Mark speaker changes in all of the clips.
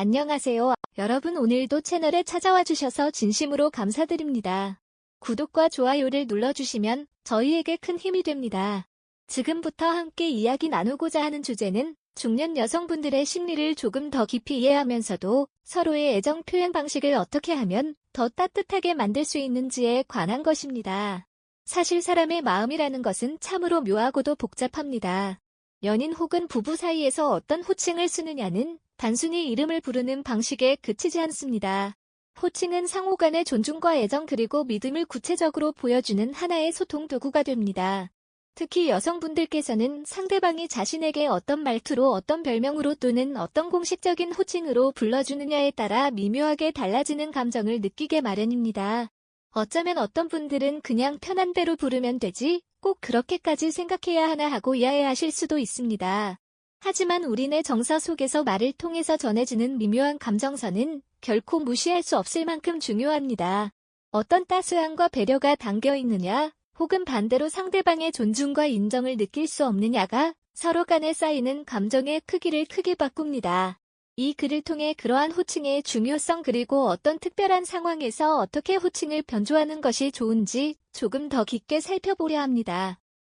Speaker 1: 안녕하세요. 여러분 오늘도 채널에 찾아와 주셔서 진심으로 감사드립니다. 구독과 좋아요를 눌러주시면 저희에게 큰 힘이 됩니다. 지금부터 함께 이야기 나누고자 하는 주제는 중년 여성분들의 심리를 조금 더 깊이 이해하면서도 서로의 애정 표현 방식을 어떻게 하면 더 따뜻하게 만들 수 있는지에 관한 것입니다. 사실 사람의 마음이라는 것은 참으로 묘하고도 복잡합니다. 연인 혹은 부부 사이에서 어떤 호칭을 쓰느냐는 단순히 이름을 부르는 방식에 그치지 않습니다. 호칭은 상호 간의 존중과 애정 그리고 믿음을 구체적으로 보여주는 하나의 소통 도구가 됩니다. 특히 여성분들께서는 상대방이 자신에게 어떤 말투로 어떤 별명으로 또는 어떤 공식적인 호칭으로 불러주느냐에 따라 미묘하게 달라지는 감정을 느끼게 마련입니다. 어쩌면 어떤 분들은 그냥 편한 대로 부르면 되지 꼭 그렇게까지 생각해야 하나 하고 이해하실 수도 있습니다. 하지만 우리네 정서 속에서 말을 통해서 전해지는 미묘한 감정선은 결코 무시할 수 없을 만큼 중요합니다. 어떤 따스함과 배려가 담겨 있느냐, 혹은 반대로 상대방의 존중과 인정을 느낄 수 없느냐가 서로 간에 쌓이는 감정의 크기를 크게 바꿉니다. 이 글을 통해 그러한 호칭의 중요성 그리고 어떤 특별한 상황에서 어떻게 호칭을 변조하는 것이 좋은지 조금 더 깊게 살펴보려 합니다.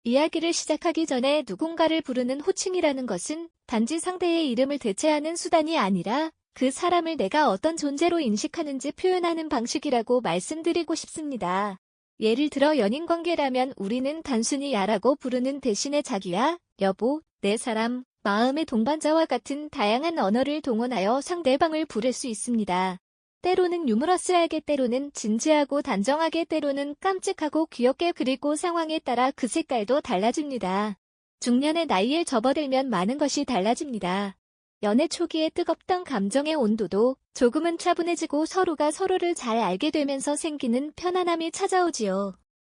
Speaker 1: 이야기를 시작하기 전에 누군가를 부르는 호칭이라는 것은 단지 상대의 이름을 대체하는 수단이 아니라 그 사람을 내가 어떤 존재로 인식하는지 표현하는 방식이라고 말씀드리고 싶습니다. 예를 들어 연인 관계라면 우리는 단순히 야라고 부르는 대신에 자기야, 여보, 내 사람, 마음의 동반자와 같은 다양한 언어를 동원하여 상대방을 부를 수 있습니다. 때로는 유머러스하게 때로는 진지하고 단정하게 때로는 깜찍하고 귀엽게 그리고 상황에 따라 그 색깔도 달라집니다. 중년의 나이에 접어들면 많은 것이 달라집니다. 연애 초기에 뜨겁던 감정의 온도도 조금은 차분해지고 서로가 서로를 잘 알게 되면서 생기는 편안함이 찾아오지요.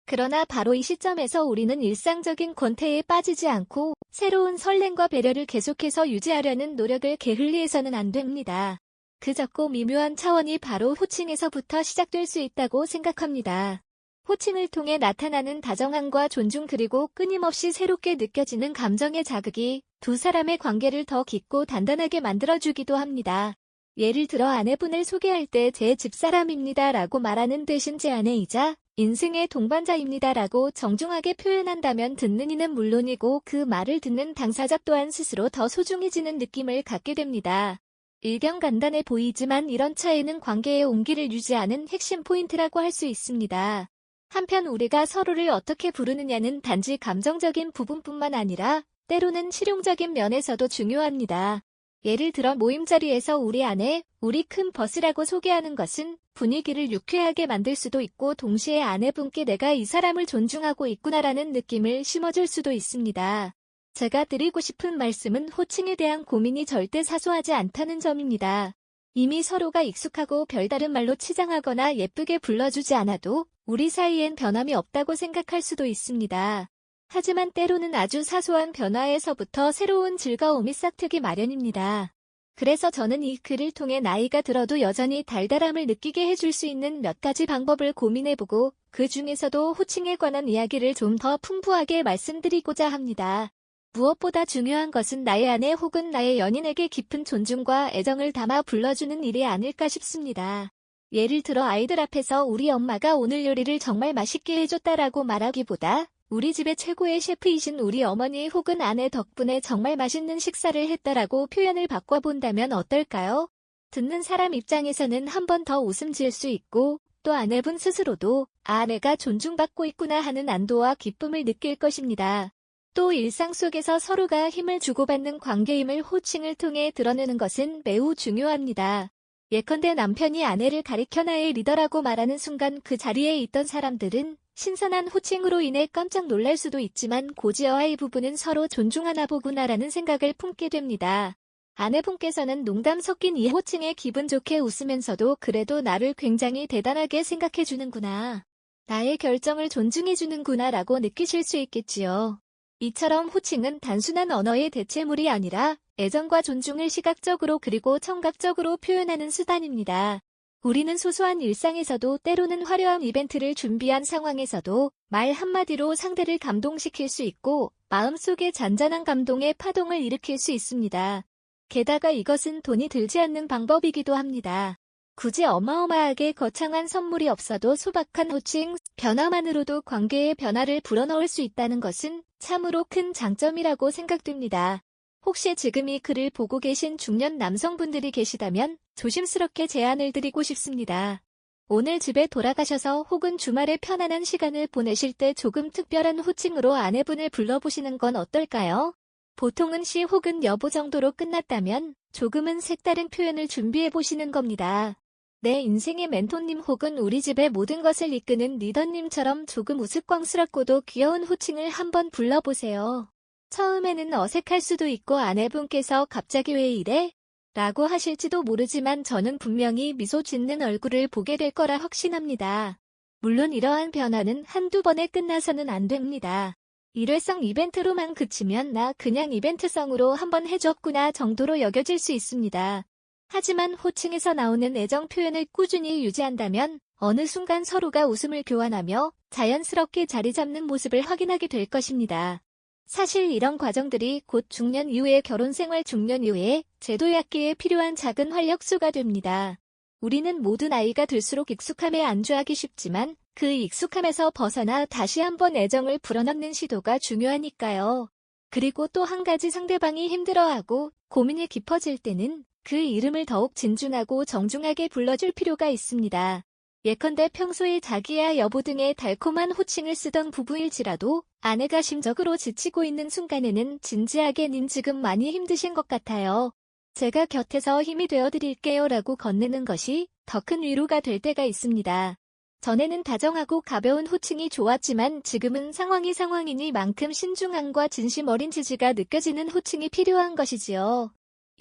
Speaker 1: 그러나 바로 이 시점에서 우리는 일상적인 권태에 빠지지 않고 새로운 설렘과 배려를 계속해서 유지하려는 노력을 게을리해서는 안 됩니다. 그 작고 미묘한 차원이 바로 호칭에서부터 시작될 수 있다고 생각합니다. 호칭을 통해 나타나는 다정함과 존중 그리고 끊임없이 새롭게 느껴지는 감정의 자극이 두 사람의 관계를 더 깊고 단단하게 만들어주기도 합니다. 예를 들어 아내분을 소개할 때 제 집사람입니다 라고 말하는 대신 제 아내이자 인생의 동반자입니다 라고 정중하게 표현한다면 듣는 이는 물론이고 그 말을 듣는 당사자 또한 스스로 더 소중해지는 느낌을 갖게 됩니다. 일견 간단해 보이지만 이런 차이는 관계의 온기를 유지하는 핵심 포인트라고 할 수 있습니다. 한편 우리가 서로를 어떻게 부르느냐는 단지 감정적인 부분뿐만 아니라 때로는 실용적인 면에서도 중요합니다. 예를 들어 모임 자리에서 우리 아내, 우리 큰 버스라고 소개하는 것은 분위기를 유쾌하게 만들 수도 있고 동시에 아내분께 내가 이 사람을 존중하고 있구나라는 느낌을 심어줄 수도 있습니다. 제가 드리고 싶은 말씀은 호칭에 대한 고민이 절대 사소하지 않다는 점입니다. 이미 서로가 익숙하고 별다른 말로 치장하거나 예쁘게 불러주지 않아도 우리 사이엔 변함이 없다고 생각할 수도 있습니다. 하지만 때로는 아주 사소한 변화에서부터 새로운 즐거움이 싹트기 마련입니다. 그래서 저는 이 글을 통해 나이가 들어도 여전히 달달함을 느끼게 해줄 수 있는 몇 가지 방법을 고민해보고 그 중에서도 호칭에 관한 이야기를 좀 더 풍부하게 말씀드리고자 합니다. 무엇보다 중요한 것은 나의 아내 혹은 나의 연인에게 깊은 존중과 애정을 담아 불러주는 일이 아닐까 싶습니다. 예를 들어 아이들 앞에서 우리 엄마가 오늘 요리를 정말 맛있게 해줬다라고 말하기보다 우리 집의 최고의 셰프이신 우리 어머니 혹은 아내 덕분에 정말 맛있는 식사를 했다라고 표현을 바꿔본다면 어떨까요? 듣는 사람 입장에서는 한 번 더 웃음 지을 수 있고 또 아내분 스스로도 아 내가 존중받고 있구나 하는 안도와 기쁨을 느낄 것입니다. 또 일상 속에서 서로가 힘을 주고받는 관계임을 호칭을 통해 드러내는 것은 매우 중요합니다. 예컨대 남편이 아내를 가리켜 나의 리더라고 말하는 순간 그 자리에 있던 사람들은 신선한 호칭으로 인해 깜짝 놀랄 수도 있지만 고지어와의 부분은 서로 존중하나 보구나라는 생각을 품게 됩니다. 아내분께서는 농담 섞인 이 호칭에 기분 좋게 웃으면서도 그래도 나를 굉장히 대단하게 생각해주는구나. 나의 결정을 존중해주는구나 라고 느끼실 수 있겠지요. 이처럼 호칭은 단순한 언어의 대체물이 아니라 애정과 존중을 시각적으로 그리고 청각적으로 표현하는 수단입니다. 우리는 소소한 일상에서도 때로는 화려한 이벤트를 준비한 상황에서도 말 한마디로 상대를 감동시킬 수 있고 마음속에 잔잔한 감동의 파동을 일으킬 수 있습니다. 게다가 이것은 돈이 들지 않는 방법이기도 합니다. 굳이 어마어마하게 거창한 선물이 없어도 소박한 호칭, 변화만으로도 관계의 변화를 불어넣을 수 있다는 것은 참으로 큰 장점이라고 생각됩니다. 혹시 지금 이 글을 보고 계신 중년 남성분들이 계시다면 조심스럽게 제안을 드리고 싶습니다. 오늘 집에 돌아가셔서 혹은 주말에 편안한 시간을 보내실 때 조금 특별한 호칭으로 아내분을 불러보시는 건 어떨까요? 보통은 시 혹은 여보 정도로 끝났다면 조금은 색다른 표현을 준비해 보시는 겁니다. 내 인생의 멘토님 혹은 우리 집의 모든 것을 이끄는 리더님처럼 조금 우스꽝스럽고도 귀여운 호칭을 한번 불러보세요. 처음에는 어색할 수도 있고 아내분께서 갑자기 왜 이래? 라고 하실지도 모르지만 저는 분명히 미소 짓는 얼굴을 보게 될 거라 확신합니다. 물론 이러한 변화는 한두 번에 끝나서는 안 됩니다. 일회성 이벤트로만 그치면 나 그냥 이벤트성으로 한번 해줬구나 정도로 여겨질 수 있습니다. 하지만 호칭에서 나오는 애정 표현을 꾸준히 유지한다면 어느 순간 서로가 웃음을 교환하며 자연스럽게 자리 잡는 모습을 확인하게 될 것입니다. 사실 이런 과정들이 곧 중년 이후의 결혼 생활 중년 이후에 제도 얕기에 필요한 작은 활력소가 됩니다. 우리는 모두 나이가 들수록 익숙함에 안주하기 쉽지만 그 익숙함에서 벗어나 다시 한번 애정을 불어넣는 시도가 중요하니까요. 그리고 또 한 가지 상대방이 힘들어하고 고민이 깊어질 때는 그 이름을 더욱 진중하고 정중하게 불러줄 필요가 있습니다. 예컨대 평소에 자기야 여보 등의 달콤한 호칭을 쓰던 부부일지라도 아내가 심적으로 지치고 있는 순간에는 진지하게 님 지금 많이 힘드신 것 같아요. 제가 곁에서 힘이 되어드릴게요 라고 건네는 것이 더 큰 위로가 될 때가 있습니다. 전에는 다정하고 가벼운 호칭이 좋았지만 지금은 상황이 상황이니 만큼 신중함과 진심 어린 지지가 느껴지는 호칭이 필요한 것이지요.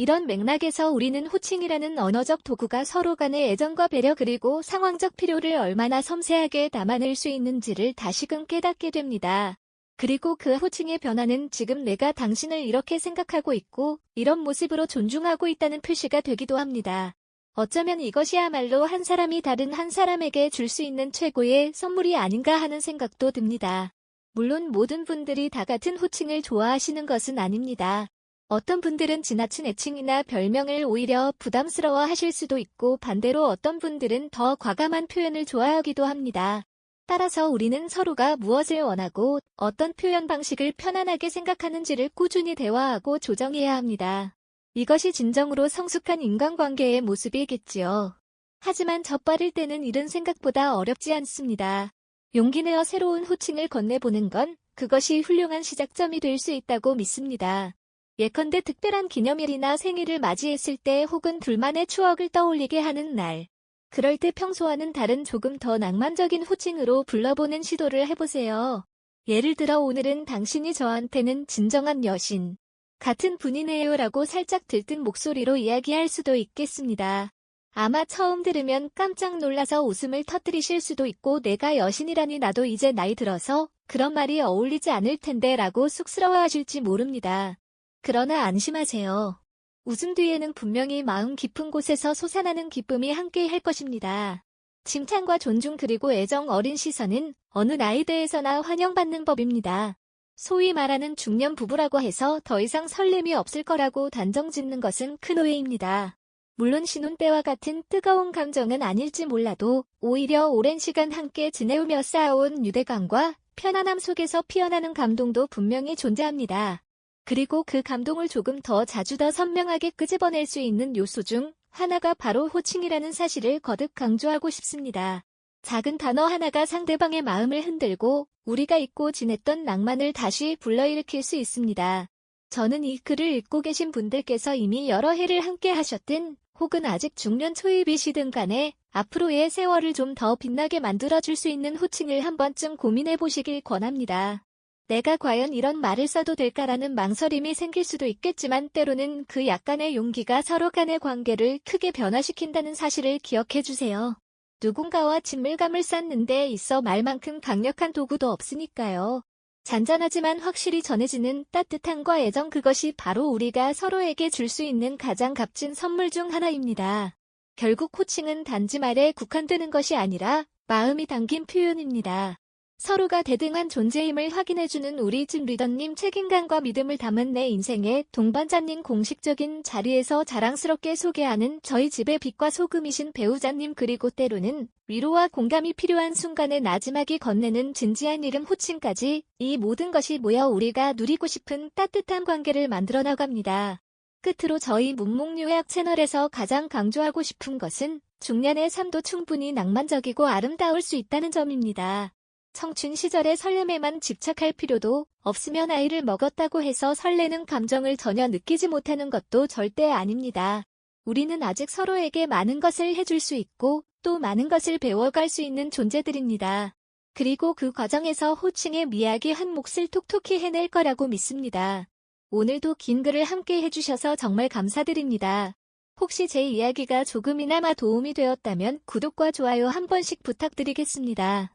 Speaker 1: 이런 맥락에서 우리는 호칭이라는 언어적 도구가 서로 간의 애정과 배려 그리고 상황적 필요를 얼마나 섬세하게 담아낼 수 있는지를 다시금 깨닫게 됩니다. 그리고 그 호칭의 변화는 지금 내가 당신을 이렇게 생각하고 있고 이런 모습으로 존중하고 있다는 표시가 되기도 합니다. 어쩌면 이것이야말로 한 사람이 다른 한 사람에게 줄 수 있는 최고의 선물이 아닌가 하는 생각도 듭니다. 물론 모든 분들이 다 같은 호칭을 좋아하시는 것은 아닙니다. 어떤 분들은 지나친 애칭이나 별명을 오히려 부담스러워 하실 수도 있고 반대로 어떤 분들은 더 과감한 표현을 좋아하기도 합니다. 따라서 우리는 서로가 무엇을 원하고 어떤 표현 방식을 편안하게 생각하는지를 꾸준히 대화하고 조정해야 합니다. 이것이 진정으로 성숙한 인간관계의 모습이겠지요. 하지만 젖바를 때는 이런 생각보다 어렵지 않습니다. 용기 내어 새로운 호칭을 건네보는 건 그것이 훌륭한 시작점이 될 수 있다고 믿습니다. 예컨대 특별한 기념일이나 생일을 맞이했을 때 혹은 둘만의 추억을 떠올리게 하는 날. 그럴 때 평소와는 다른 조금 더 낭만적인 호칭으로 불러보는 시도를 해보세요. 예를 들어 오늘은 당신이 저한테는 진정한 여신. 같은 분이네요 라고 살짝 들뜬 목소리로 이야기할 수도 있겠습니다. 아마 처음 들으면 깜짝 놀라서 웃음을 터뜨리실 수도 있고 내가 여신이라니 나도 이제 나이 들어서 그런 말이 어울리지 않을 텐데 라고 쑥스러워하실지 모릅니다. 그러나 안심하세요. 웃음 뒤에는 분명히 마음 깊은 곳에서 솟아나는 기쁨이 함께 할 것입니다. 칭찬과 존중 그리고 애정 어린 시선은 어느 나이대에서나 환영받는 법입니다. 소위 말하는 중년 부부라고 해서 더 이상 설렘이 없을 거라고 단정 짓는 것은 큰 오해입니다. 물론 신혼 때와 같은 뜨거운 감정은 아닐지 몰라도 오히려 오랜 시간 함께 지내오며 쌓아온 유대감과 편안함 속에서 피어나는 감동도 분명히 존재합니다. 그리고 그 감동을 조금 더 자주 더 선명하게 끄집어낼 수 있는 요소 중 하나가 바로 호칭이라는 사실을 거듭 강조하고 싶습니다. 작은 단어 하나가 상대방의 마음을 흔들고 우리가 잊고 지냈던 낭만을 다시 불러일으킬 수 있습니다. 저는 이 글을 읽고 계신 분들께서 이미 여러 해를 함께 하셨든 혹은 아직 중년 초입이시든 간에 앞으로의 세월을 좀 더 빛나게 만들어줄 수 있는 호칭을 한 번쯤 고민해 보시길 권합니다. 내가 과연 이런 말을 써도 될까라는 망설임이 생길 수도 있겠지만 때로는 그 약간의 용기가 서로 간의 관계를 크게 변화시킨다는 사실을 기억해 주세요. 누군가와 친밀감을 쌓는 데 있어 말만큼 강력한 도구도 없으니까요. 잔잔하지만 확실히 전해지는 따뜻함과 애정 그것이 바로 우리가 서로에게 줄 수 있는 가장 값진 선물 중 하나입니다. 결국 코칭은 단지 말에 국한되는 것이 아니라 마음이 담긴 표현입니다. 서로가 대등한 존재임을 확인해주는 우리 집 리더님 책임감과 믿음을 담은 내 인생의 동반자님 공식적인 자리에서 자랑스럽게 소개하는 저희 집의 빛과 소금이신 배우자님 그리고 때로는 위로와 공감이 필요한 순간에 나지막이 건네는 진지한 이름 호칭까지 이 모든 것이 모여 우리가 누리고 싶은 따뜻한 관계를 만들어 나갑니다. 끝으로 저희 문목요약 채널에서 가장 강조하고 싶은 것은 중년의 삶도 충분히 낭만적이고 아름다울 수 있다는 점입니다. 청춘 시절의 설렘에만 집착할 필요도 없으면 아이를 먹었다고 해서 설레는 감정을 전혀 느끼지 못하는 것도 절대 아닙니다. 우리는 아직 서로에게 많은 것을 해줄 수 있고 또 많은 것을 배워갈 수 있는 존재들입니다. 그리고 그 과정에서 호칭의 미학이 한 몫을 톡톡히 해낼 거라고 믿습니다. 오늘도 긴 글을 함께 해주셔서 정말 감사드립니다. 혹시 제 이야기가 조금이나마 도움이 되었다면 구독과 좋아요 한 번씩 부탁드리겠습니다.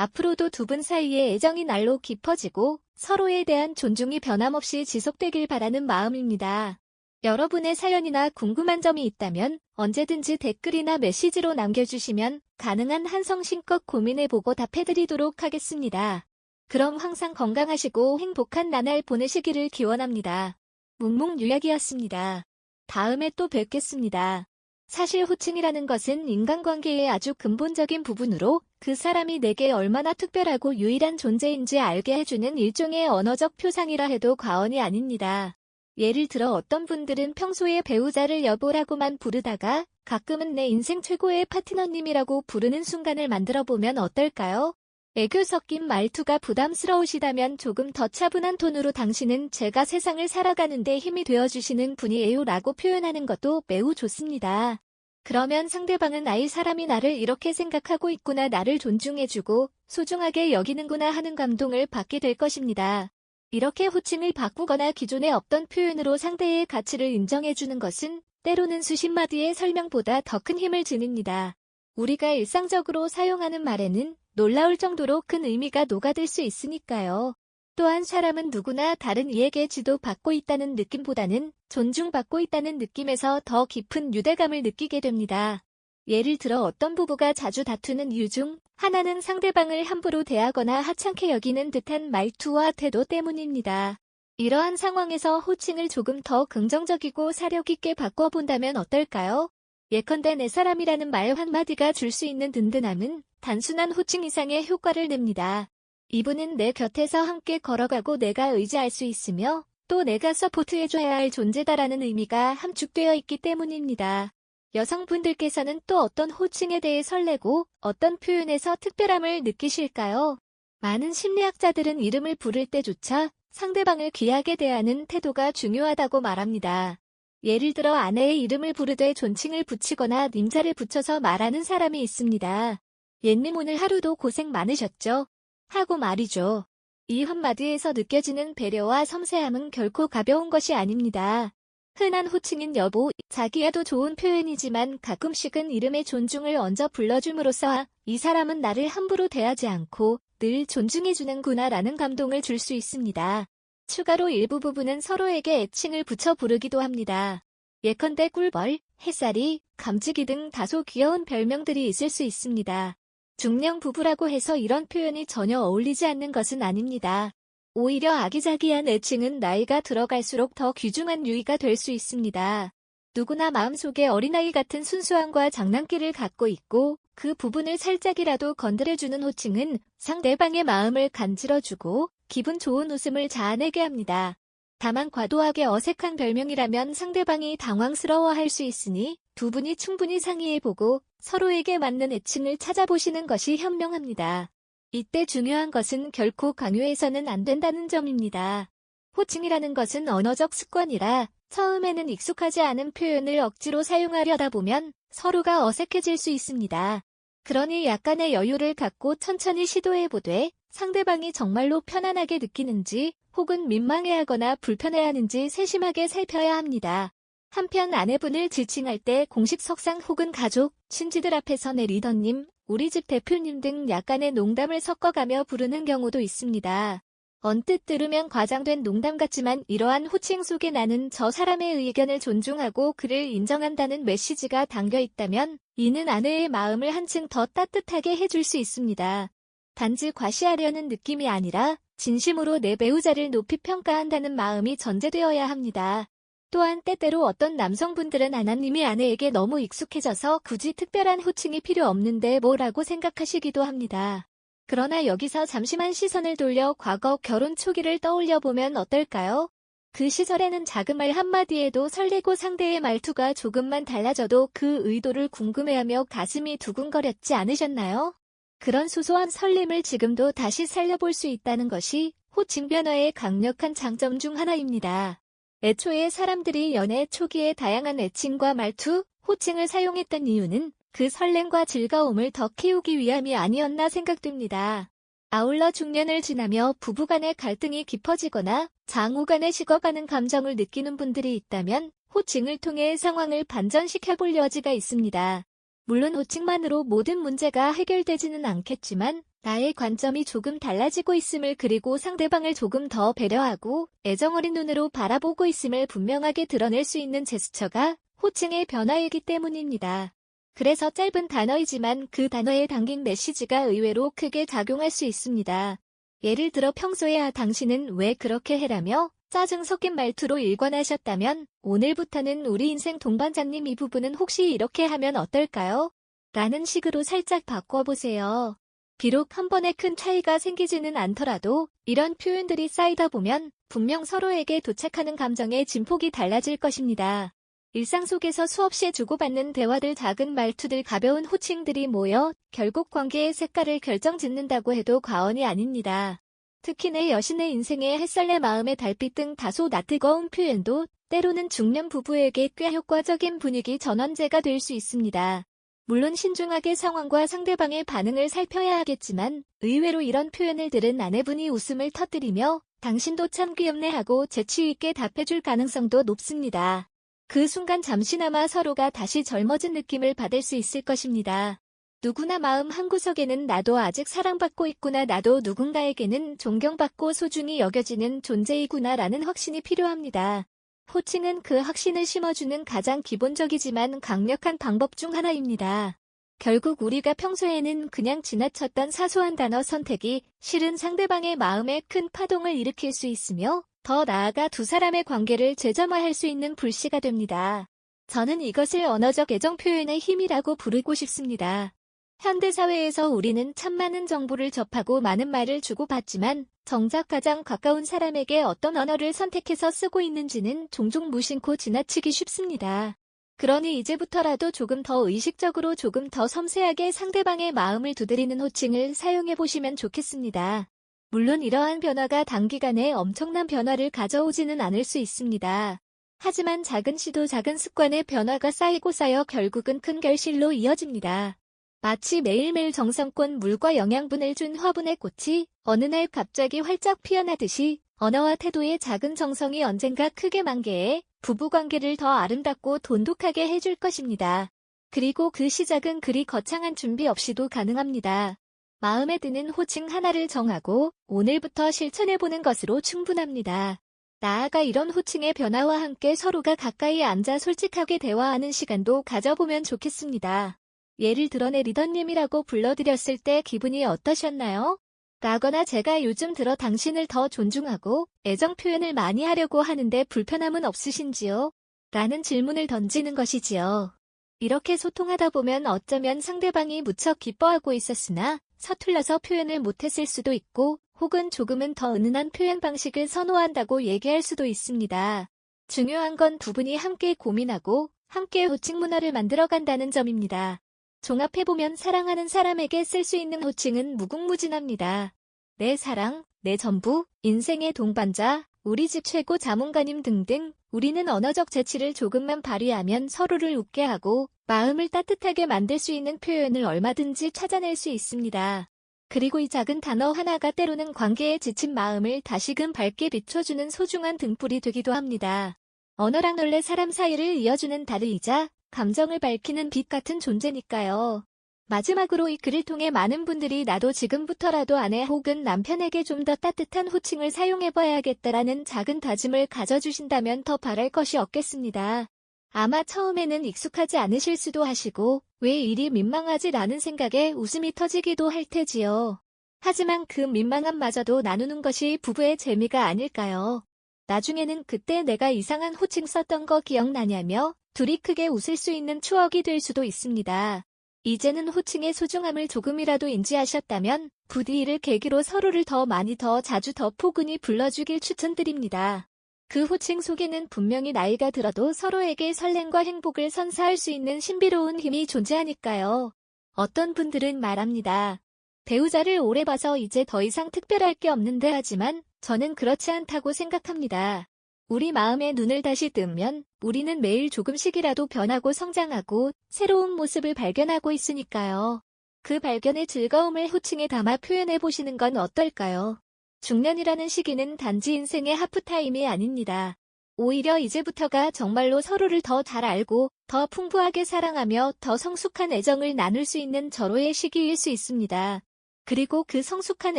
Speaker 1: 앞으로도 두 분 사이의 애정이 날로 깊어지고 서로에 대한 존중이 변함없이 지속되길 바라는 마음입니다. 여러분의 사연이나 궁금한 점이 있다면 언제든지 댓글이나 메시지로 남겨주시면 가능한 한성심껏 고민해보고 답해드리도록 하겠습니다. 그럼 항상 건강하시고 행복한 나날 보내시기를 기원합니다. 묵묵유약이었습니다. 다음에 또 뵙겠습니다. 사실 호칭이라는 것은 인간관계의 아주 근본적인 부분으로 그 사람이 내게 얼마나 특별하고 유일한 존재인지 알게 해주는 일종의 언어적 표상이라 해도 과언이 아닙니다. 예를 들어 어떤 분들은 평소에 배우자를 여보라고만 부르다가 가끔은 내 인생 최고의 파트너님이라고 부르는 순간을 만들어 보면 어떨까요? 애교 섞인 말투가 부담스러우시다면 조금 더 차분한 톤으로 당신은 제가 세상을 살아가는데 힘이 되어주시는 분이에요 라고 표현하는 것도 매우 좋습니다. 그러면 상대방은 아이 사람이 나를 이렇게 생각하고 있구나 나를 존중해주고 소중하게 여기는구나 하는 감동을 받게 될 것입니다. 이렇게 호칭을 바꾸거나 기존에 없던 표현으로 상대의 가치를 인정해주는 것은 때로는 수십 마디의 설명보다 더 큰 힘을 지닙니다. 우리가 일상적으로 사용하는 말에는 놀라울 정도로 큰 의미가 녹아들 수 있으니까요. 또한 사람은 누구나 다른 이에게 지도받고 있다는 느낌보다는 존중받고 있다는 느낌에서 더 깊은 유대감을 느끼게 됩니다. 예를 들어 어떤 부부가 자주 다투는 이유 중 하나는 상대방을 함부로 대하거나 하찮게 여기는 듯한 말투와 태도 때문입니다. 이러한 상황에서 호칭을 조금 더 긍정적이고 사력 있게 바꿔본다면 어떨까요? 예컨대 내 사람이라는 말 한마디가 줄 수 있는 든든함은 단순한 호칭 이상의 효과를 냅니다. 이분은 내 곁에서 함께 걸어가고 내가 의지할 수 있으며 또 내가 서포트해줘야 할 존재다라는 의미가 함축되어 있기 때문입니다. 여성분들께서는 또 어떤 호칭에 대해 설레고 어떤 표현에서 특별함을 느끼실까요? 많은 심리학자들은 이름을 부를 때조차 상대방을 귀하게 대하는 태도가 중요하다고 말합니다. 예를 들어 아내의 이름을 부르되 존칭을 붙이거나 님자를 붙여서 말하는 사람이 있습니다. 옛님 오늘 하루도 고생 많으셨죠? 하고 말이죠. 이 한마디에서 느껴지는 배려와 섬세함은 결코 가벼운 것이 아닙니다. 흔한 호칭인 여보, 자기야도 좋은 표현이지만 가끔씩은 이름의 존중을 얹어 불러줌으로써 이 사람은 나를 함부로 대하지 않고 늘 존중해주는구나 라는 감동을 줄 수 있습니다. 추가로 일부 부분은 서로에게 애칭을 붙여 부르기도 합니다. 예컨대 꿀벌, 햇살이, 감지기 등 다소 귀여운 별명들이 있을 수 있습니다. 중년 부부라고 해서 이런 표현이 전혀 어울리지 않는 것은 아닙니다. 오히려 아기자기한 애칭은 나이가 들어갈수록 더 귀중한 유의가 될 수 있습니다. 누구나 마음속에 어린아이 같은 순수함과 장난기를 갖고 있고 그 부분을 살짝이라도 건드려주는 호칭은 상대방의 마음을 간지러주고 기분 좋은 웃음을 자아내게 합니다. 다만 과도하게 어색한 별명이라면 상대방이 당황스러워할 수 있으니 두 분이 충분히 상의해보고 서로에게 맞는 애칭을 찾아보시는 것이 현명합니다. 이때 중요한 것은 결코 강요해서는 안 된다는 점입니다. 호칭이라는 것은 언어적 습관이라 처음에는 익숙하지 않은 표현을 억지로 사용하려다 보면 서로가 어색해질 수 있습니다. 그러니 약간의 여유를 갖고 천천히 시도해보되 상대방이 정말로 편안하게 느끼는지 혹은 민망해하거나 불편해하는지 세심하게 살펴야 합니다. 한편 아내분을 지칭할 때 공식 석상 혹은 가족, 친지들 앞에서 내 리더님, 우리 집 대표님 등 약간의 농담을 섞어가며 부르는 경우도 있습니다. 언뜻 들으면 과장된 농담 같지만 이러한 호칭 속에 나는 저 사람의 의견을 존중하고 그를 인정한다는 메시지가 담겨 있다면 이는 아내의 마음을 한층 더 따뜻하게 해줄 수 있습니다. 단지 과시하려는 느낌이 아니라 진심으로 내 배우자를 높이 평가한다는 마음이 전제되어야 합니다. 또한 때때로 어떤 남성분들은 아나님이 아내에게 너무 익숙해져서 굳이 특별한 호칭이 필요 없는데 뭐라고 생각하시기도 합니다. 그러나 여기서 잠시만 시선을 돌려 과거 결혼 초기를 떠올려 보면 어떨까요? 그 시절에는 작은 말 한마디에도 설레고 상대의 말투가 조금만 달라져도 그 의도를 궁금해하며 가슴이 두근거렸지 않으셨나요? 그런 소소한 설렘을 지금도 다시 살려볼 수 있다는 것이 호칭 변화의 강력한 장점 중 하나입니다. 애초에 사람들이 연애 초기에 다양한 애칭과 말투, 호칭을 사용했던 이유는 그 설렘과 즐거움을 더 키우기 위함이 아니었나 생각됩니다. 아울러 중년을 지나며 부부간의 갈등이 깊어지거나 장후간에 식어가는 감정을 느끼는 분들이 있다면 호칭을 통해 상황을 반전시켜 볼 여지가 있습니다. 물론 호칭만으로 모든 문제가 해결되지는 않겠지만 나의 관점이 조금 달라지고 있음을 그리고 상대방을 조금 더 배려하고 애정어린 눈으로 바라보고 있음을 분명하게 드러낼 수 있는 제스처가 호칭의 변화이기 때문입니다. 그래서 짧은 단어이지만 그 단어에 담긴 메시지가 의외로 크게 작용할 수 있습니다. 예를 들어 평소에 아 당신은 왜 그렇게 해라며 짜증 섞인 말투로 일관하셨다면 오늘부터는 우리 인생 동반자님 이 부분은 혹시 이렇게 하면 어떨까요? 라는 식으로 살짝 바꿔보세요. 비록 한 번에 큰 차이가 생기지는 않더라도 이런 표현들이 쌓이다 보면 분명 서로에게 도착하는 감정의 진폭이 달라질 것입니다. 일상 속에서 수없이 주고받는 대화들 작은 말투들 가벼운 호칭들이 모여 결국 관계의 색깔을 결정짓는다고 해도 과언이 아닙니다. 특히 내 여신의 인생의 햇살내 마음의 달빛 등 다소 낯뜨거운 표현도 때로는 중년 부부에게 꽤 효과적인 분위기 전환제가 될 수 있습니다. 물론 신중하게 상황과 상대방의 반응을 살펴야 하겠지만 의외로 이런 표현을 들은 아내분이 웃음을 터뜨리며 당신도 참 귀엽네 하고 재치있게 답해줄 가능성도 높습니다. 그 순간 잠시나마 서로가 다시 젊어진 느낌을 받을 수 있을 것입니다. 누구나 마음 한구석에는 나도 아직 사랑받고 있구나 나도 누군가에게는 존경받고 소중히 여겨지는 존재이구나 라는 확신이 필요합니다. 호칭은 그 확신을 심어주는 가장 기본적이지만 강력한 방법 중 하나입니다. 결국 우리가 평소에는 그냥 지나쳤던 사소한 단어 선택이 실은 상대방의 마음에 큰 파동을 일으킬 수 있으며 더 나아가 두 사람의 관계를 재점화할 수 있는 불씨가 됩니다. 저는 이것을 언어적 애정 표현의 힘이라고 부르고 싶습니다. 현대사회에서 우리는 참 많은 정보를 접하고 많은 말을 주고받지만 정작 가장 가까운 사람에게 어떤 언어를 선택해서 쓰고 있는지는 종종 무심코 지나치기 쉽습니다. 그러니 이제부터라도 조금 더 의식적으로 조금 더 섬세하게 상대방의 마음을 두드리는 호칭을 사용해 보시면 좋겠습니다. 물론 이러한 변화가 단기간에 엄청난 변화를 가져오지는 않을 수 있습니다. 하지만 작은 시도 작은 습관의 변화가 쌓이고 쌓여 결국은 큰 결실로 이어집니다. 마치 매일매일 정성껏 물과 영양분을 준 화분의 꽃이 어느 날 갑자기 활짝 피어나듯이 언어와 태도의 작은 정성이 언젠가 크게 만개해 부부관계를 더 아름답고 돈독하게 해줄 것입니다. 그리고 그 시작은 그리 거창한 준비 없이도 가능합니다. 마음에 드는 호칭 하나를 정하고 오늘부터 실천해보는 것으로 충분합니다. 나아가 이런 호칭의 변화와 함께 서로가 가까이 앉아 솔직하게 대화하는 시간도 가져보면 좋겠습니다. 예를 들어 내 리더님이라고 불러드렸을 때 기분이 어떠셨나요? 라거나 제가 요즘 들어 당신을 더 존중하고 애정 표현을 많이 하려고 하는데 불편함은 없으신지요? 라는 질문을 던지는 것이지요. 이렇게 소통하다 보면 어쩌면 상대방이 무척 기뻐하고 있었으나 서툴러서 표현을 못했을 수도 있고 혹은 조금은 더 은은한 표현 방식을 선호한다고 얘기할 수도 있습니다. 중요한 건 두 분이 함께 고민하고 함께 호칭 문화를 만들어 간다는 점입니다. 종합해보면 사랑하는 사람에게 쓸 수 있는 호칭은 무궁무진합니다. 내 사랑, 내 전부, 인생의 동반자, 우리 집 최고 자문가님 등등 우리는 언어적 재치를 조금만 발휘하면 서로를 웃게 하고 마음을 따뜻하게 만들 수 있는 표현을 얼마든지 찾아낼 수 있습니다. 그리고 이 작은 단어 하나가 때로는 관계에 지친 마음을 다시금 밝게 비춰주는 소중한 등불이 되기도 합니다. 언어랑 놀래 사람 사이를 이어주는 다르이자 감정을 밝히는 빛 같은 존재니까요. 마지막으로 이 글을 통해 많은 분들이 나도 지금부터라도 아내 혹은 남편에게 좀 더 따뜻한 호칭을 사용해봐야겠다라는 작은 다짐을 가져주신다면 더 바랄 것이 없겠습니다. 아마 처음에는 익숙하지 않으실 수도 하시고 왜 일이 민망하지라는 생각에 웃음이 터지기도 할 테지요. 하지만 그 민망함마저도 나누는 것이 부부의 재미가 아닐까요? 나중에는 그때 내가 이상한 호칭 썼던 거 기억나냐며 둘이 크게 웃을 수 있는 추억이 될 수도 있습니다. 이제는 호칭의 소중함을 조금이라도 인지하셨다면 부디 이를 계기로 서로를 더 많이 더 자주 더 포근히 불러주길 추천드립니다. 그 호칭 속에는 분명히 나이가 들어도 서로에게 설렘과 행복을 선사할 수 있는 신비로운 힘이 존재하니까요. 어떤 분들은 말합니다. 배우자를 오래 봐서 이제 더 이상 특별할 게 없는데 하지만 저는 그렇지 않다고 생각합니다. 우리 마음의 눈을 다시 뜨면 우리는 매일 조금씩이라도 변하고 성장하고 새로운 모습을 발견하고 있으니까요. 그 발견의 즐거움을 호칭에 담아 표현해 보시는 건 어떨까요? 중년이라는 시기는 단지 인생의 하프타임이 아닙니다. 오히려 이제부터가 정말로 서로를 더 잘 알고 더 풍부하게 사랑하며 더 성숙한 애정을 나눌 수 있는 절호의 시기일 수 있습니다. 그리고 그 성숙한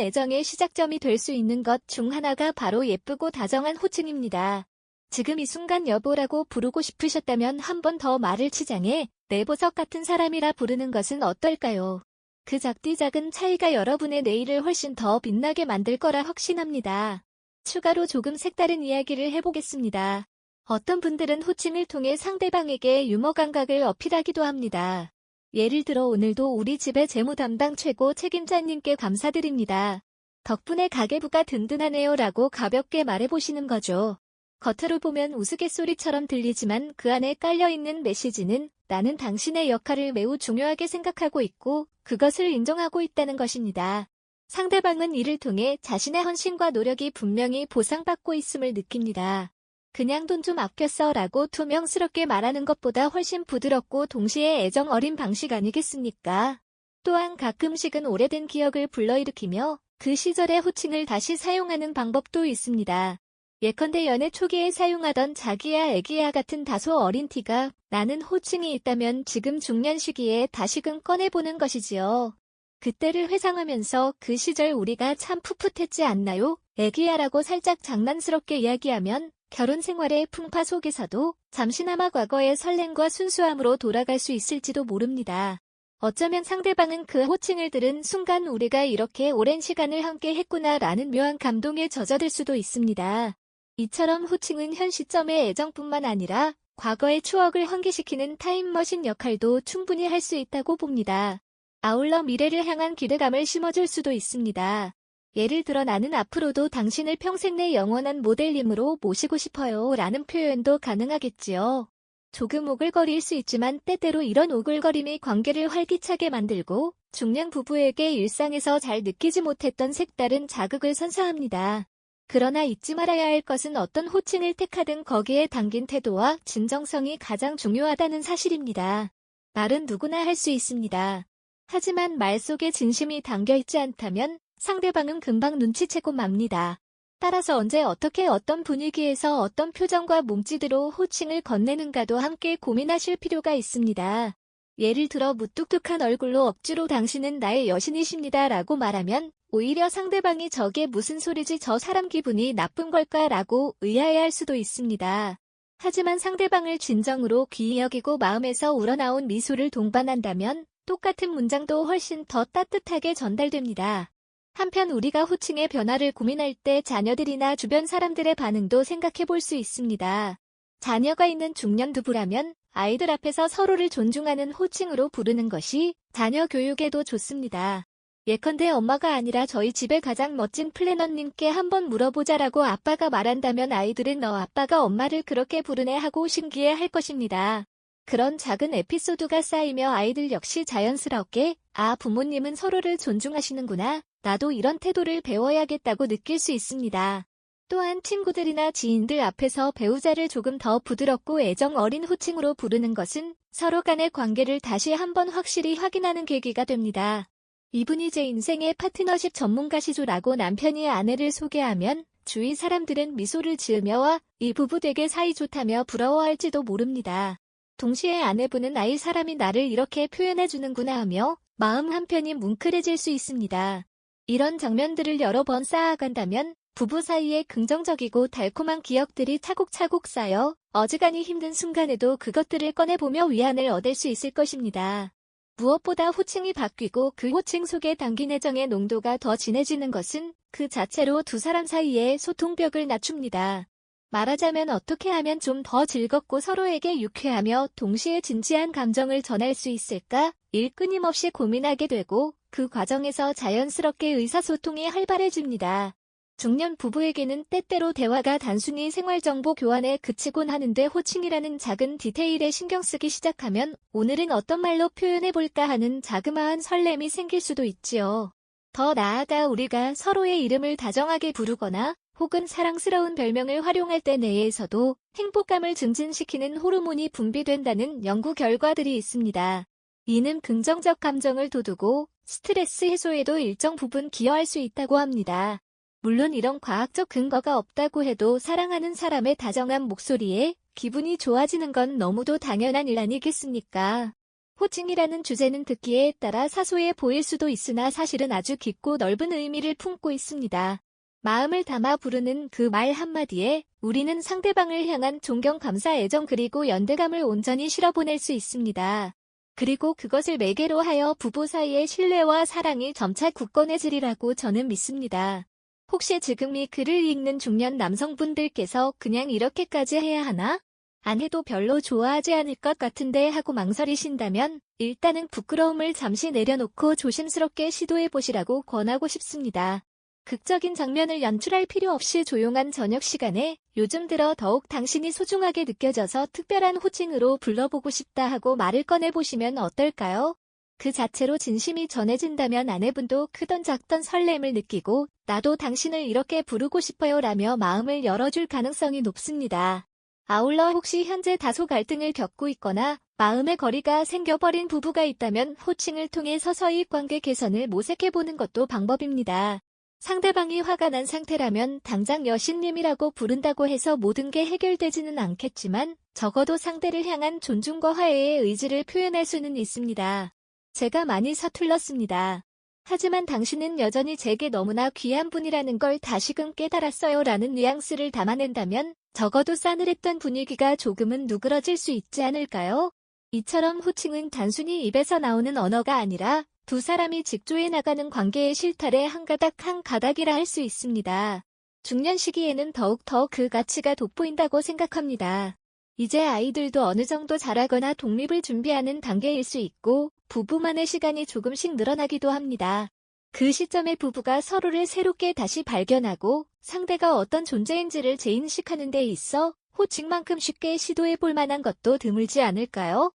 Speaker 1: 애정의 시작점이 될 수 있는 것 중 하나가 바로 예쁘고 다정한 호칭입니다. 지금 이 순간 여보라고 부르고 싶으셨다면 한 번 더 말을 치장해 내 보석 같은 사람이라 부르는 것은 어떨까요? 그 작디 작은 차이가 여러분의 내일을 훨씬 더 빛나게 만들 거라 확신합니다. 추가로 조금 색다른 이야기를 해보겠습니다. 어떤 분들은 호칭을 통해 상대방에게 유머 감각을 어필하기도 합니다. 예를 들어 오늘도 우리 집의 재무 담당 최고 책임자님께 감사드립니다. 덕분에 가계부가 든든하네요 라고 가볍게 말해보시는 거죠. 겉으로 보면 우스갯소리처럼 들리지만 그 안에 깔려있는 메시지는 나는 당신의 역할을 매우 중요하게 생각하고 있고 그것을 인정하고 있다는 것입니다. 상대방은 이를 통해 자신의 헌신과 노력이 분명히 보상받고 있음을 느낍니다. 그냥 돈 좀 아꼈어 라고 투명스럽게 말하는 것보다 훨씬 부드럽고 동시에 애정 어린 방식 아니겠습니까? 또한 가끔씩은 오래된 기억을 불러일으키며 그 시절의 호칭을 다시 사용하는 방법도 있습니다. 예컨대 연애 초기에 사용하던 자기야 애기야 같은 다소 어린 티가 나는 호칭이 있다면 지금 중년 시기에 다시금 꺼내보는 것이지요. 그때를 회상하면서 그 시절 우리가 참 풋풋했지 않나요? 애기야라고 살짝 장난스럽게 이야기하면 결혼 생활의 풍파 속에서도 잠시나마 과거의 설렘과 순수함으로 돌아갈 수 있을지도 모릅니다. 어쩌면 상대방은 그 호칭을 들은 순간 우리가 이렇게 오랜 시간을 함께 했구나라는 묘한 감동에 젖어들 수도 있습니다. 이처럼 호칭은 현 시점의 애정뿐만 아니라 과거의 추억을 환기시키는 타임머신 역할도 충분히 할 수 있다고 봅니다. 아울러 미래를 향한 기대감을 심어줄 수도 있습니다. 예를 들어 나는 앞으로도 당신을 평생 내 영원한 모델님으로 모시고 싶어요 라는 표현도 가능하겠지요. 조금 오글거릴 수 있지만 때때로 이런 오글거림이 관계를 활기차게 만들고 중년 부부에게 일상에서 잘 느끼지 못했던 색다른 자극을 선사합니다. 그러나 잊지 말아야 할 것은 어떤 호칭을 택하든 거기에 담긴 태도와 진정성이 가장 중요하다는 사실입니다. 말은 누구나 할 수 있습니다. 하지만 말 속에 진심이 담겨 있지 않다면 상대방은 금방 눈치채고 맙니다. 따라서 언제 어떻게 어떤 분위기에서 어떤 표정과 몸짓으로 호칭을 건네는가도 함께 고민하실 필요가 있습니다. 예를 들어 무뚝뚝한 얼굴로 억지로 당신은 나의 여신이십니다 라고 말하면 오히려 상대방이 저게 무슨 소리지 저 사람 기분이 나쁜 걸까 라고 의아해할 수도 있습니다. 하지만 상대방을 진정으로 귀히 여기고 마음에서 우러나온 미소를 동반한다면 똑같은 문장도 훨씬 더 따뜻하게 전달됩니다. 한편 우리가 호칭의 변화를 고민할 때 자녀들이나 주변 사람들의 반응도 생각해 볼 수 있습니다. 자녀가 있는 중년 부부라면 아이들 앞에서 서로를 존중하는 호칭으로 부르는 것이 자녀 교육에도 좋습니다. 예컨대 엄마가 아니라 저희 집의 가장 멋진 플래너님께 한번 물어보자라고 아빠가 말한다면 아이들은 너 아빠가 엄마를 그렇게 부르네 하고 신기해 할 것입니다. 그런 작은 에피소드가 쌓이며 아이들 역시 자연스럽게 아 부모님은 서로를 존중하시는구나 나도 이런 태도를 배워야겠다고 느낄 수 있습니다. 또한 친구들이나 지인들 앞에서 배우자를 조금 더 부드럽고 애정 어린 호칭으로 부르는 것은 서로 간의 관계를 다시 한번 확실히 확인하는 계기가 됩니다. 이분이 제 인생의 파트너십 전문가시조라고 남편이 아내를 소개하면 주위 사람들은 미소를 지으며 와 이 부부 되게 사이 좋다며 부러워할지도 모릅니다. 동시에 아내분은 아이 사람이 나를 이렇게 표현해주는구나 하며 마음 한편이 뭉클해질 수 있습니다. 이런 장면들을 여러 번 쌓아간다면 부부 사이에 긍정적이고 달콤한 기억들이 차곡차곡 쌓여 어지간히 힘든 순간에도 그것들을 꺼내보며 위안을 얻을 수 있을 것입니다. 무엇보다 호칭이 바뀌고 그 호칭 속에 담긴 애정의 농도가 더 진해지는 것은 그 자체로 두 사람 사이의 소통벽을 낮춥니다. 말하자면 어떻게 하면 좀 더 즐겁고 서로에게 유쾌하며 동시에 진지한 감정을 전할 수 있을까? 일 끊임없이 고민하게 되고 그 과정에서 자연스럽게 의사소통이 활발해집니다. 중년 부부에게는 때때로 대화가 단순히 생활정보 교환에 그치곤 하는데 호칭이라는 작은 디테일에 신경 쓰기 시작하면 오늘은 어떤 말로 표현해볼까 하는 자그마한 설렘이 생길 수도 있지요. 더 나아가 우리가 서로의 이름을 다정하게 부르거나 혹은 사랑스러운 별명을 활용할 때 내에서도 행복감을 증진시키는 호르몬이 분비된다는 연구 결과들이 있습니다. 이는 긍정적 감정을 돋우고 스트레스 해소에도 일정 부분 기여할 수 있다고 합니다. 물론 이런 과학적 근거가 없다고 해도 사랑하는 사람의 다정한 목소리에 기분이 좋아지는 건 너무도 당연한 일 아니겠습니까? 호칭이라는 주제는 듣기에 따라 사소해 보일 수도 있으나 사실은 아주 깊고 넓은 의미를 품고 있습니다. 마음을 담아 부르는 그 말 한마디에 우리는 상대방을 향한 존경, 감사, 애정 그리고 연대감을 온전히 실어보낼 수 있습니다. 그리고 그것을 매개로 하여 부부 사이의 신뢰와 사랑이 점차 굳건해지리라고 저는 믿습니다. 혹시 지금 이 글을 읽는 중년 남성분들께서 그냥 이렇게까지 해야 하나? 안 해도 별로 좋아하지 않을 것 같은데 하고 망설이신다면 일단은 부끄러움을 잠시 내려놓고 조심스럽게 시도해 보시라고 권하고 싶습니다. 극적인 장면을 연출할 필요 없이 조용한 저녁 시간에 요즘 들어 더욱 당신이 소중하게 느껴져서 특별한 호칭으로 불러보고 싶다 하고 말을 꺼내보시면 어떨까요? 그 자체로 진심이 전해진다면 아내분도 크던 작던 설렘을 느끼고 나도 당신을 이렇게 부르고 싶어요 라며 마음을 열어줄 가능성이 높습니다. 아울러 혹시 현재 다소 갈등을 겪고 있거나 마음의 거리가 생겨버린 부부가 있다면 호칭을 통해 서서히 관계 개선을 모색해보는 것도 방법입니다. 상대방이 화가 난 상태라면 당장 여신님이라고 부른다고 해서 모든 게 해결되지는 않겠지만 적어도 상대를 향한 존중과 화해의 의지를 표현할 수는 있습니다. 제가 많이 서툴렀습니다. 하지만 당신은 여전히 제게 너무나 귀한 분이라는 걸 다시금 깨달았어요 라는 뉘앙스를 담아낸다면 적어도 싸늘했던 분위기가 조금은 누그러질 수 있지 않을까요? 이처럼 호칭은 단순히 입에서 나오는 언어가 아니라 두 사람이 직조해 나가는 관계의 실타래 한 가닥 한 가닥이라 할 수 있습니다. 중년 시기에는 더욱더 그 가치가 돋보인다고 생각합니다. 이제 아이들도 어느 정도 자라거나 독립을 준비하는 단계일 수 있고 부부만의 시간이 조금씩 늘어나기도 합니다. 그 시점에 부부가 서로를 새롭게 다시 발견하고 상대가 어떤 존재인지를 재인식하는 데 있어 호칭만큼 쉽게 시도해 볼 만한 것도 드물지 않을까요?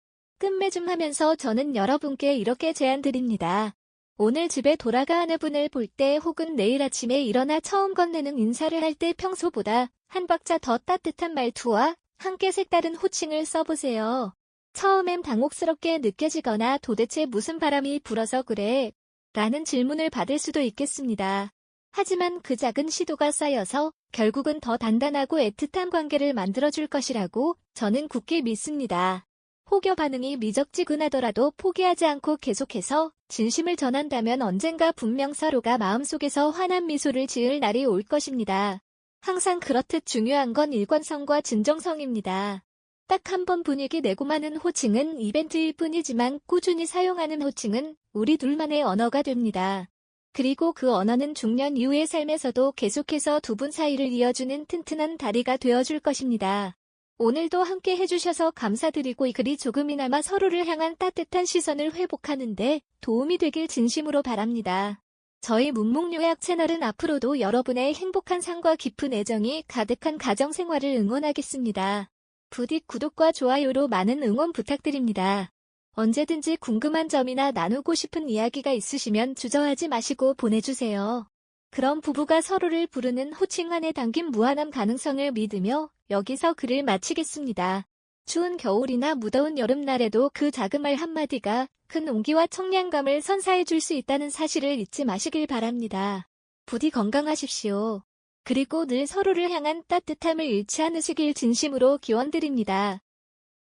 Speaker 1: 좀 하면서 저는 여러분께 이렇게 제안 드립니다. 오늘 집에 돌아가 아내분을 볼 때 혹은 내일 아침에 일어나 처음 건네는 인사를 할 때 평소보다 한 박자 더 따뜻한 말투와 함께 색다른 호칭을 써보세요. 처음엔 당혹스럽게 느껴지거나 도대체 무슨 바람이 불어서 그래? 라는 질문을 받을 수도 있겠습니다. 하지만 그 작은 시도가 쌓여서 결국은 더 단단하고 애틋한 관계를 만들어줄 것이라고 저는 굳게 믿습니다. 혹여 반응이 미적지근하더라도 포기하지 않고 계속해서 진심을 전한다면 언젠가 분명 서로가 마음속에서 환한 미소를 지을 날이 올 것입니다. 항상 그렇듯 중요한 건 일관성과 진정성입니다. 딱 한 번 분위기 내고 마는 호칭은 이벤트일 뿐이지만 꾸준히 사용하는 호칭은 우리 둘만의 언어가 됩니다. 그리고 그 언어는 중년 이후의 삶에서도 계속해서 두 분 사이를 이어주는 튼튼한 다리가 되어줄 것입니다. 오늘도 함께 해주셔서 감사드리고 이 글이 조금이나마 서로를 향한 따뜻한 시선을 회복하는데 도움이 되길 진심으로 바랍니다. 저희 문목요약 채널은 앞으로도 여러분의 행복한 삶과 깊은 애정이 가득한 가정생활을 응원하겠습니다. 부디 구독과 좋아요로 많은 응원 부탁드립니다. 언제든지 궁금한 점이나 나누고 싶은 이야기가 있으시면 주저하지 마시고 보내주세요. 그럼 부부가 서로를 부르는 호칭 안에 담긴 무한한 가능성을 믿으며 여기서 글을 마치겠습니다. 추운 겨울이나 무더운 여름날에도 그 작은 말 한마디가 큰 온기와 청량감을 선사해 줄 수 있다는 사실을 잊지 마시길 바랍니다. 부디 건강하십시오. 그리고 늘 서로를 향한 따뜻함을 잃지 않으시길 진심으로 기원드립니다.